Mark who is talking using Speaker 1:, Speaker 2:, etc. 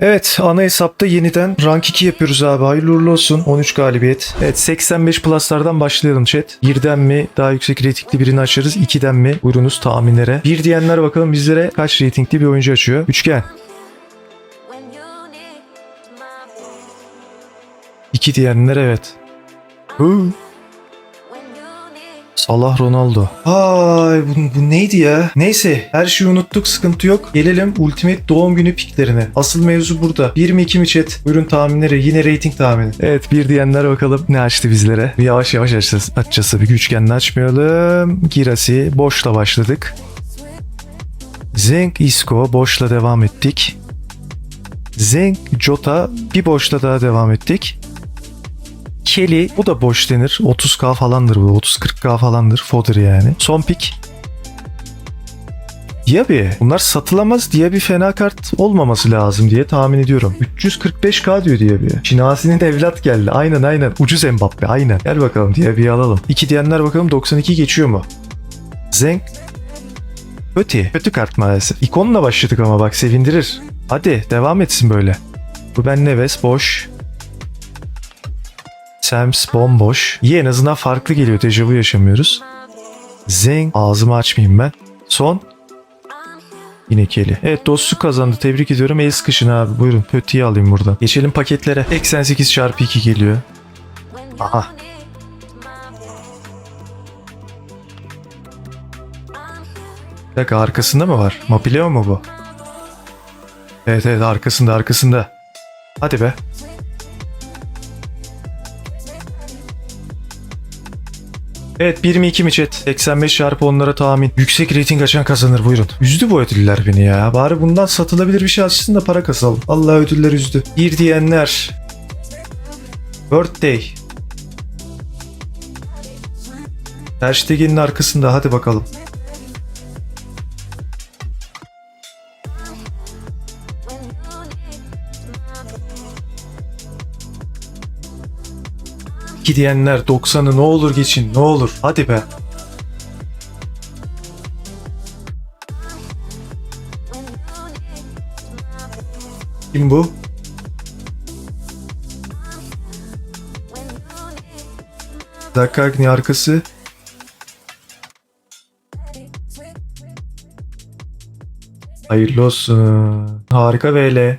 Speaker 1: Evet ana hesapta yeniden rank 2 yapıyoruz abi. Hayırlı uğurlu olsun. 13 galibiyet. Evet 85 pluslardan başlayalım chat. 1'den mi daha yüksek reytingli birini açarız? 2'den mi? Buyurunuz tahminlere. 1 diyenler bakalım bizlere kaç reytingli bir oyuncu açıyor. Üçgen. 2 diyenler evet. Hı. Salah Ronaldo. Ay bu, bu neydi ya? Neyse her şeyi unuttuk sıkıntı yok. Gelelim Ultimate doğum günü piklerine. Asıl mevzu burada. 1 mi 2 mi chat? Buyurun tahminleri yine rating tahmini. Evet bir diyenler bakalım ne açtı bizlere. Bir yavaş yavaş açacağız. Açacağız tabii ki üçgenle açmayalım. Girasi boşla başladık. Zenk Isco boşla devam ettik. Zenk Jota bir boşla daha devam ettik. Kelly bu da boş denir. 30k falandır bu. 30-40k falandır. Fodder yani. Son pick. Diaby. Bunlar satılamaz diye bir fena kart olmaması lazım diye tahmin ediyorum. 345k diyor Diaby. Şinasi'nin evlat geldi. Aynen aynen. Ucuz Mbappe aynen. Gel bakalım Diaby'yi alalım. İki diyenler bakalım 92 geçiyor mu? Zenk. Kötü. Kötü kart maalesef. İkonla başladık ama bak sevindirir. Hadi devam etsin böyle. Bu ben Neves boş. Sams bomboş. İyi en azından farklı geliyor. Dejavu yaşamıyoruz. Zeng. Ağzımı açmayayım ben. Son. Yine Kelly. Evet dostluk kazandı. Tebrik ediyorum. El sıkışın abi. Buyurun. Pötü'yü alayım buradan. Geçelim paketlere. 88 çarpı 2 geliyor. Aha. Bir dakika arkasında mı var? Mapileo mu bu? Evet evet arkasında arkasında. Hadi be. Evet 1 mi 2 mi chat? 85 çarpı onlara tahmin. Yüksek rating açan kazanır buyurun. Üzdü bu ödüller beni ya. Bari bundan satılabilir bir şey açsın da para kasalım. Allah ödüller üzdü. Bir diyenler. Birthday. Hashtag'in arkasında hadi bakalım. İki diyenler 90'ı ne olur geçin ne olur. Hadi be. Kim bu? Dakagni arkası. Hayırlı olsun. Harika VL.